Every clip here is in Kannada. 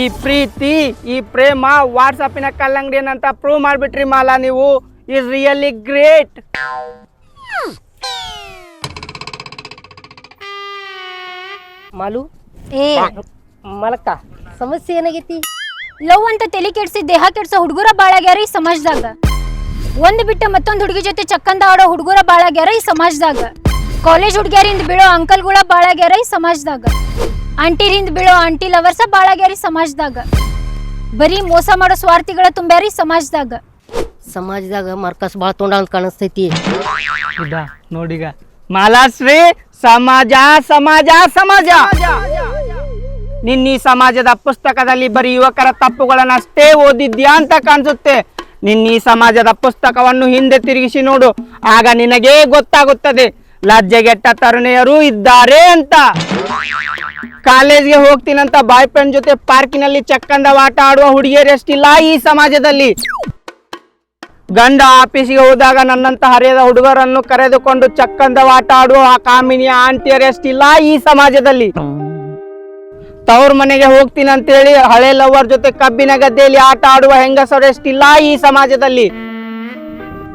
ಈ ಪ್ರೀತಿ ಈ ಪ್ರೇಮ ವಾಟ್ಸಪ್ಪಿನ ಕಲ್ಲಂಗಡಿ ಅಂತ ಪ್ರೂವ್ ಮಾಡ್ಬಿಟ್ರಿ ಮಾಲಾ ನೀವು. ಇಸ್ ರಿಯಲಿ ಗ್ರೇಟ್ ಮಾಲು? ಏ. ಮಲಕ್ಕ. ಸಮಸ್ಯೆ ಏನಾಗೈತಿ? ಲವ್ ಅಂತ ತಲೆ ಕೆಡ್ಸಿ ದೇಹ ಕೆಡ್ಸೋ ಹುಡುಗರ ಬಾಳಾಗ್ಯಾರ ಈ ಸಮಾಜದಾಗ. ಒಂದ್ ಬಿಟ್ಟ ಮತ್ತೊಂದ್ ಹುಡುಗಿ ಜೊತೆ ಚಕ್ಕಂದ ಆಡೋ ಹುಡುಗರ ಬಾಳಾಗ್ಯಾರ ಈ ಸಮಾಜದಾಗ. ಕಾಲೇಜ್ ಹುಡುಗಿಯರಿಂದ ಬೀಳೋ ಅಂಕಲ್ಗಳ ಬಾಳಾಗ್ಯಾರ ಈ ಸಮಾಜದಾಗ. ಆಂಟಿರಿಂದ ಬೀಳೋ ಆಂಟಿ ಲವರ್ಸ ಬಾಳಾಗ್ಯಾರಿ ಸಮಾಜದಾಗ. ಬರೀ ಮೋಸ ಮಾಡೋ ಸ್ವಾರ್ಥಿಗಳ ತುಂಬ್ಯಾರಿ ಸಮಾಜದಾಗ. ಸಮಾಜದಾಗ ಮರ್ಕಸ್ ಭಾಳ ತೊಂಡ ಅಂತ ಕಾಣಿಸ್ತೈತಿ. ಇದ ನೋಡಿಗ ಮಾಲಾಶ್ರೀ ಸಮಾಜ ಸಮಾಜ ಸಮಾಜ. ನಿನ್ನ ಈ ಸಮಾಜದ ಪುಸ್ತಕದಲ್ಲಿ ಬರೀ ಯುವಕರ ತಪ್ಪುಗಳನ್ನ ಅಷ್ಟೇ ಓದಿದ್ಯಾ ಅಂತ ಕಾಣಿಸುತ್ತೆ. ನಿನ್ನ ಈ ಸಮಾಜದ ಪುಸ್ತಕವನ್ನು ಹಿಂದೆ ತಿರುಗಿಸಿ ನೋಡು. ಆಗ ನಿನಗೇ ಗೊತ್ತಾಗುತ್ತದೆ. ಲಜ್ಜೆಗೆಟ್ಟ ತರುಣಿಯರು ಇದ್ದಾರೆ ಅಂತ. ಕಾಲೇಜ್ಗೆ ಹೋಗ್ತೀನಂತ ಬಾಯ್ ಫ್ರೆಂಡ್ ಜೊತೆ ಪಾರ್ಕಿನಲ್ಲಿ ಚಕ್ಕಂದ ಆಟ ಆಡುವ ಹುಡುಗಿಯರೆಷ್ಟಿಲ್ಲ ಈ ಸಮಾಜದಲ್ಲಿ. ಗಂಡ ಆಫೀಸಿಗೆ ಹೋದಾಗ ನನ್ನಂತ ಹರಿಯದ ಹುಡುಗರನ್ನು ಕರೆದುಕೊಂಡು ಚಕ್ಕಂದ ಆಟ ಆಡುವ ಆ ಕಾಮಿನಿಯ ಆಂಟಿಯರೆಷ್ಟಿಲ್ಲ ಈ ಸಮಾಜದಲ್ಲಿ. ತವ್ರ ಮನೆಗೆ ಹೋಗ್ತೀನಿ ಅಂತೇಳಿ ಹಳೆ ಲವರ್ ಜೊತೆ ಕಬ್ಬಿನ ಗದ್ದೆಯಲ್ಲಿ ಆಟ ಆಡುವ ಹೆಂಗಸರು ಎಷ್ಟಿಲ್ಲ ಈ ಸಮಾಜದಲ್ಲಿ.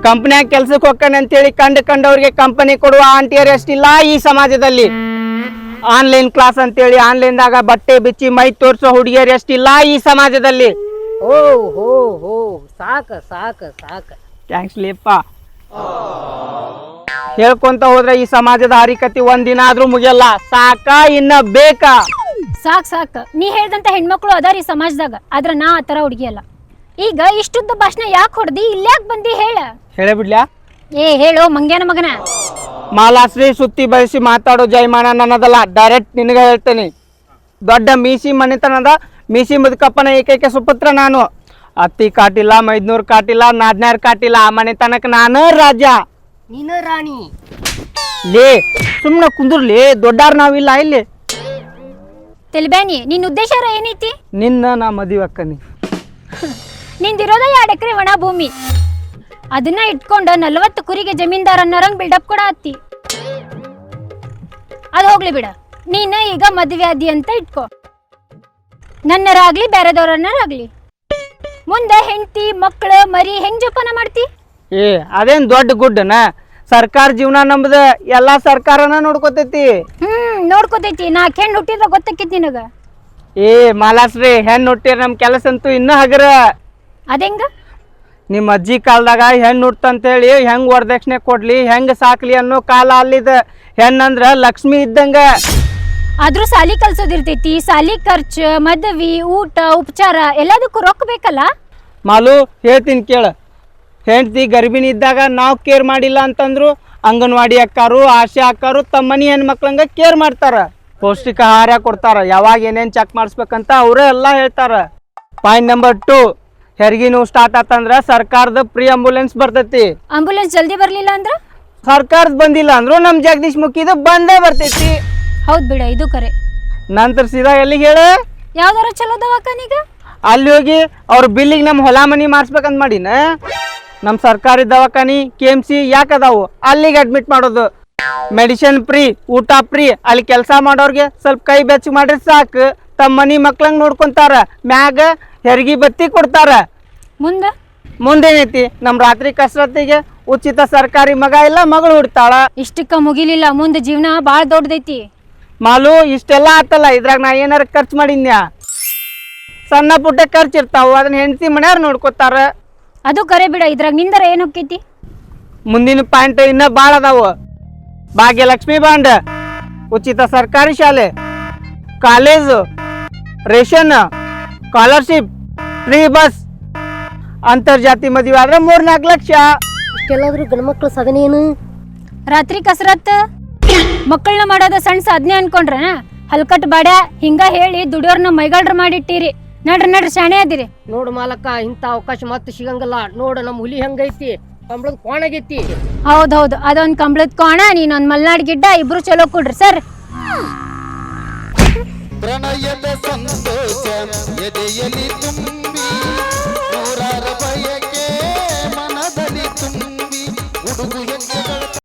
ಕಂಪನಿಯಾಗ ಕೆಲ್ಸಕ್ಕೆ ಹೋಗ್ತಾನೆ ಅಂತೇಳಿ ಕಂಡು ಕಂಡವ್ರಿಗೆ ಕಂಪನಿ ಕೊಡುವ ಆಂಟಿಯರು ಎಷ್ಟಿಲ್ಲ ಈ ಸಮಾಜದಲ್ಲಿ. ಆನ್ಲೈನ್ ಕ್ಲಾಸ್ ಅಂತೇಳಿ ಆನ್ಲೈನ್ದಾಗ ಬಟ್ಟೆ ಬಿಚ್ಚಿ ಮೈ ತೋರಿಸೋ ಹುಡುಗಿಯರು ಎಷ್ಟಿಲ್ಲ ಈ ಸಮಾಜದಲ್ಲಿ. ಓ ಹೋ ಹೋ ಸಾಕ ಸಾಕ ಸಾಕ. ಥ್ಯಾಂಕ್ಸ್ ಲೇಪ್ಪ. ಹೇಳ್ಕೊಂತ ಹೋದ್ರೆ ಈ ಸಮಾಜದ ಹರಿಕತಿ ಒಂದಿನ ಆದ್ರೂ ಮುಗಿಯಲ್ಲ. ಸಾಕ ಇನ್ನ ಬೇಕಾ? ಸಾಕ್ ಸಾಕ್. ನೀ ಹೇಳ್ದಂತ ಹೆಣ್ಮಕ್ಳು ಅದಾರ ಈ ಸಮಾಜದಾಗ. ಆದ್ರ ನಾ ಆ ಥರ ಹುಡುಗಿ ಅಲ್ಲ. ಈಗ ಇಷ್ಟುದ್ದ ಭಾಷಣ ಯಾಕೆ ಹೊಡ್ದಿ ಇಲ್ಯಾಕ್ ಬಂದಿ ಹೇಳ. ಹೇಳೇ ಬಿಡ್ಲ್ಯಾ? ಏ ಹೇಳೋ ಮಂಗ್ಯಾನ ಮಗನ. ಮಾಲಾಶ್ರೀ ಸುತ್ತಿ ಬಯಸಿ ಮಾತಾಡೋ ಜೈಮಾನ ನನ್ನದಲ್ಲ. ಡೈರೆಕ್ಟ್ ನಿನಗೆ ಹೇಳ್ತೇನೆ. ದೊಡ್ಡ ಮೀಸಿ ಮನೆತನದ ಮೀಸಿ ಮುದುಕಪ್ಪನ ಏಕೈಕ ಸುಪುತ್ರ ನಾನು. ಅತ್ತಿ ಕಾಟಿಲ್ಲ ಮೈದ್ನೂರ್ ಕಾಟಿಲ್ಲ ನಾದ್ನಾರ್ ಕಾಟಿಲ್ಲ. ಆ ಮನೆತನಕ್ಕೆ ನಾನು ರಾಜ. ನೀನು ರಾಣಿ. ಲೇ ಸುಮ್ಮನೆ ಕುಂದ್ರಲಿ ದೊಡ್ಡಾರ್ ನಾವಿಲ್ಲ ಇಲ್ಲಿ. ತೆಲ್ಬ್ಯಾನಿ ನಿನ್ನ ಉದ್ದೇಶ ಏನೈತಿ? ನಿನ್ನ ನಾ ಮದುವೆ ಅಕ್ಕನಿ. ನಿಂದಿರೋದ ಎರಡು ಎಕರೆ ಒಣ ಭೂಮಿ. ಅದನ್ನ ಇಟ್ಕೊಂಡು ನಲವತ್ತು ಕುರಿಗೆ ಜಮೀನ್ದಾರ್ ಅನ್ನೋರಂಗ್ ಬಿಲ್ಡಪ್ ಕೂಡ ಹತ್ತಿ ಅದು ಹೋಗ್ಲಿ ಬಿಡ. ನೀನ ಈಗ ಮದುವೆ ಆದಿ ಅಂತ ಇಟ್ಕೋ. ನನ್ನರಾಗ್ಲಿ ಬೇರೆದವ್ರನ್ನಾಗ್ಲಿ. ಮುಂದೆ ಹೆಂಡತಿ ಮಕ್ಕಳು ಮರಿ ಹೆಂಗ್ ಜೋಪಾನ ಮಾಡ್ತಿ? ಏ ಅದೇನ್ ದೊಡ್ಡ ಗುಡ್ಡನ? ಸರ್ಕಾರ ಜೀವನ ನಮ್ದ ಎಲ್ಲಾ ಸರ್ಕಾರನ ನೋಡ್ಕೊತೈತಿ. ಹ್ಮ್ ನೋಡ್ಕೋತೈತಿ. ನಾ ಹೆಣ್ಣು ಹುಟ್ಟಿದ್ರ ಗೊತ್ತಕ್ಕಿತ್ ನಿನಗ. ಏ ಮಾಲಾಸ್ರಿ ಹೆಣ್ಣು ಹುಟ್ಟಿರ ನಮ್ ಕೆಲಸ ಅಂತೂ ಇನ್ನೂ ಹಗರ. ಅದೆಂಗ? ನಿಮ್ಮ ಅಜ್ಜಿ ಕಾಲದಾಗ ಹೆಣ್ಣು ಹುಡ್ತಂತೇಳಿ ಹೆಂಗ್ ವರದಕ್ಷಿಣೆ ಕೊಡ್ಲಿ ಹೆಂಗ್ ಸಾಕ್ಲಿ ಅನ್ನೋ ಕಾಲ ಅಲ್ಲಿದ. ಹೆಣ್ಣಂದ್ರ ಲಕ್ಷ್ಮಿ ಇದ್ದಂಗ. ಆದ್ರೂ ಸಾಲಿ ಕಲ್ಸೋದಿರ್ತೈತಿ ಸಾಲಿ ಖರ್ಚು ಮದ್ವಿ ಊಟ ಉಪಚಾರ ಎಲ್ಲದಕ್ಕೂ ರೊಕ್ಕ ಬೇಕಲ್ಲ? ಮಾಲು ಹೇಳ್ತೀನಿ ಕೇಳ. ಹೆಂಡ್ತಿ ಗರ್ಭಿಣಿ ಇದ್ದಾಗ ನಾವು ಕೇರ್ ಮಾಡಿಲ್ಲ ಅಂತಂದ್ರು ಅಂಗನವಾಡಿ ಅಕ್ಕಾರು ಆಶೆ ಅಕ್ಕಾರು ತಮ್ಮ ಮನಿ ಹೆಣ್ಮಕ್ಳಂಗ ಕೇರ್ ಮಾಡ್ತಾರ. ಪೌಷ್ಟಿಕ ಆಹಾರ ಕೊಡ್ತಾರ. ಯಾವಾಗ ಏನೇನು ಚೆಕ್ ಮಾಡಿಸ್ಬೇಕಂತ ಅವರೇ ಎಲ್ಲ ಹೇಳ್ತಾರ. ಪಾಯಿಂಟ್ ನಂಬರ್ ಟು ಹೆರಿಗೆ ನೋವು ಸ್ಟಾರ್ಟ್ ಆತಂದ್ರ ಸರ್ಕಾರದ ಫ್ರೀ ಆಂಬುಲೆನ್ಸ್ ಬರ್ತೈತಿ. ಆಂಬುಲೆನ್ಸ್ ಜಲ್ದಿ ಬರ್ಲಿಲ್ಲ ಅಂದ್ರ? ಸರ್ಕಾರದ ಬಂದಿಲ್ಲ ಅಂದ್ರು ನಮ್ ಜಗದೀಶ್ ಮುಖಿದು ಬಂದೇ ಬರ್ತೈತಿ. ಹೌದ್ ಬಿಡ ಇದು ಕರೆ. ನಂತರ ಸೀದಾ ಎಲ್ಲಿಗೆ ಹೇಳ? ಯಾವ್ದಾರ ಚಲೋ ದವಾಖಾನಿಗ ಅಲ್ಲಿ ಹೋಗಿ ಅವ್ರ ಬಿಲ್ಲಿಗೆ ನಮ್ಮ ಹೊಲ ಮನಿ ಮಾಡಿಸ್ಬೇಕಂತ ಮಾಡಿನ? ನಮ್ಮ ಸರ್ಕಾರಿ ದವಾಖಾನಿ ಕೆ ಎಂ ಸಿ ಯಾಕೆ ಅದಾವು? ಅಲ್ಲಿಗೆ ಅಡ್ಮಿಟ್ ಮಾಡೋದು. ಮೆಡಿಸಿನ್ ಫ್ರೀ ಊಟ ಫ್ರೀ ಅಲ್ಲಿ ಕೆಲಸ ಮಾಡೋರ್ಗೆ ಸ್ವಲ್ಪ ಕೈ ಬೆಚ್ಚಗೆ ಮಾಡಿದ್ರೆ ಸಾಕು. ತಮ್ಮ ಮನಿ ಮಕ್ಳಂಗ್ ನೋಡ್ಕೊಂತಾರ ಮ್ಯಾಗ ಹೆರಿಗೆ ಬತ್ತಿ ಕೊಡ್ತಾರ. ಮುಂದ? ಮುಂದೇನೈತಿ ನಮ್ಮ ರಾತ್ರಿ ಕಸರತ್ತಿಗೆ ಉಚಿತ ಸರ್ಕಾರಿ ಮಗ ಇಲ್ಲ ಮಗಳು ಹುಡ್ತಾಳ. ಇಷ್ಟಕ್ಕ ಮುಗಿಲಿಲ್ಲ ಮುಂದ ಜೀವನ ಬಾಳ ದೊಡ್ಡದೈತಿ. ಮಾಲು ಇಷ್ಟೆಲ್ಲ ಆತಲ್ಲ ಇದ್ರಾಗ ನಾ ಏನಾರ ಖರ್ಚು ಮಾಡಿದ್ನ್ಯಾ ಸಣ್ಣ ಪುಟ್ಟ ಖರ್ಚು ಇರ್ತಾವ ಅದನ್ನ ಹೆಂಡತಿ ಮನೆಯವ್ರು ನೋಡ್ಕೊತಾರ. ಅದು ಕರೆ ಬಿಡ ಇದ್ರಾಗ ನಿಂದರ ಏನ್ ಹೊಕ್ಕೈತಿ ಮುಂದಿನ ಪಾಯಿಂಟ್ ಇನ್ನ ಭಾಳ ಅದಾವು. ಭಾಗ್ಯಲಕ್ಷ್ಮಿ ಬಾಂಡ್ ಉಚಿತ ಸರ್ಕಾರಿ ಶಾಲೆ. College ration scholarship free bus ಅಂತರ್ಜಾತಿ ಮದುವೆ ಆದ್ರೆ ಮೂರ್ನಾಲ್ಕು ಲಕ್ಷ. ಇಷ್ಟೆಲ್ಲಾದ್ರೂ ಗಂಡ್ಮಕ್ಳ ಸಾಧನೆ ಏನು? ರಾತ್ರಿ ಕಸರತ್ ಮಕ್ಕಳನ್ನ ಮಾಡೋದ ಸಣ್ಣ ಸಾಧನೆ ಅನ್ಕೊಂಡ್ರೆ ಹಲ್ಕಟ್ ಬಾಡ್ಯ ಹಿಂಗ ಹೇಳಿ ದುಡಿಯೋರ್ನ ಮೈಗಳ್ರ ಮಾಡಿಟ್ಟಿರಿ. ನಡ್ರಿ ನಡ್ರಿ ಶಾಣೆ ಅದಿರಿ ನೋಡು ಮಾಲಕ್ಕ ಇಂಥ ಅವಕಾಶ ಮತ್ತೆ ಸಿಗಂಗಿಲ್ಲ. ನೋಡು ನಮ್ಮ ಹುಲಿ ಹೆಂಗೈತಿ ಕಂಬಳದ ಕೋಣಗೈತಿ ಹೌದ್ ಹೌದು ಅದೊಂದ್ ಕಂಬಳದ ಕೋಣ ನೀನೊಂದ್ ಮಲ್ನಾಡ್ ಗಿಡ್ಡ ಇಬ್ರು ಚಲೋ ಕೊಡ್ರಿ ಸರ್. ಪ್ರಣಯದ ಸಂತೋಷ ಎದೆಯಲ್ಲಿ